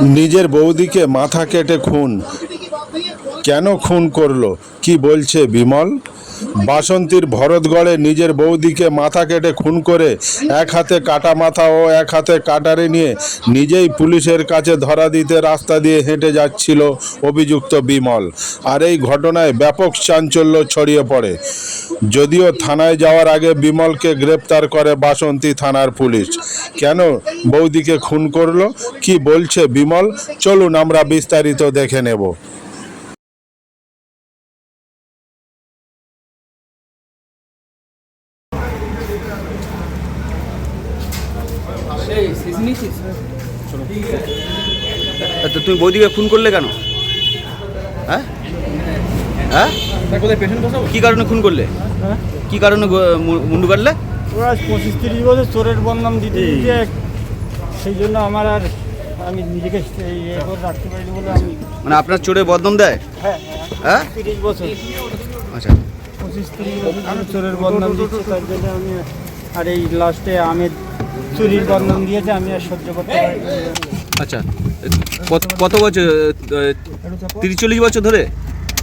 নিজের বৌদিকে মাথা কেটে খুন। কেন খুন করল? কি বলছে বিমল? বাসন্তীর ভরতগড়ে নিজের বৌদিকে মাথা কেটে খুন করে এক হাতে কাটা মাথা ও এক হাতে কাটারি নিয়ে নিজেই পুলিশের কাছে ধরা দিতে রাস্তা দিয়ে হেঁটে যাচ্ছিল অভিযুক্ত বিমল। আর এই ঘটনায় ব্যাপক চাঞ্চল্য ছড়িয়ে পড়ে। যদিও থানায় যাওয়ার আগে বিমলকে গ্রেপ্তার করে বাসন্তী থানার পুলিশ। কেন বৌদিকে খুন করল? কি বলছে বিমল? চলুন আমরা বিস্তারিত দেখে নেব। তো তুমি বৌদিকে খুন করলে কেন? হ্যাঁ? হ্যাঁ? কোথায় পেশেন্ট বসাবো কি কারণে খুন করলে? কি কারণে মুন্ডু কাটলে? ওরা পঁচিশ তিরিশ বছর চোরের বদনাম দিতে দিতে সেই জন্য আমার আর আমি নিজেকে রাখতে পারিনি বলে আমি মানে আপনার চোরে বদনাম দেয়? হ্যাঁ হ্যাঁ? তিরিশ বছর। আচ্ছা। পঁচিশ তিরিশ বছর চোরের বদনাম দিচ্ছে তার জন্য আমি আর এই লাস্টে আমের চুরির বদনাম দিয়েছে আমি আর সহ্য করতে পারি আচ্ছা কত কত বছর তিরিশ চল্লিশ বছর ধরে?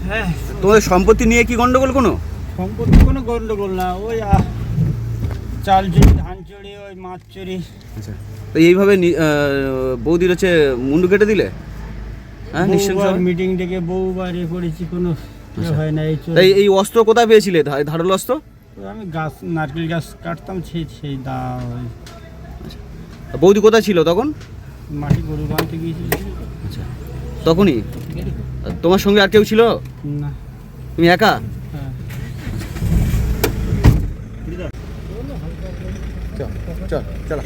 হ্যাঁ। তোমাদের সম্পত্তি নিয়ে কি গন্ডগোল কোনো? সম্পত্তি কোনো গন্ডগোল না ওই চাল চুরি ধান চুরি ওই মাছ চুরি। আচ্ছা তো এইভাবে বৌদির হচ্ছে মুন্ডু কেটে দিলে? হ্যাঁ নিশ্চয় মিটিং ডেকে বহুবার এ করেছি কোনো ইয়ে হয় না এই তাই এই অস্ত্র কোথায় পেয়েছিলে? ধারালো অস্ত্র? আমি গাছ নারকেল গাছ কাটতাম সেই সেই দা বৌদি কোথায় ছিল তখন? মাটি গরু বাঁধতে গিয়েছিল। আচ্ছা। তখনই? তোমার সঙ্গে আর কেউ ছিল? না। তুমি একা? হ্যাঁ। চল চল চল।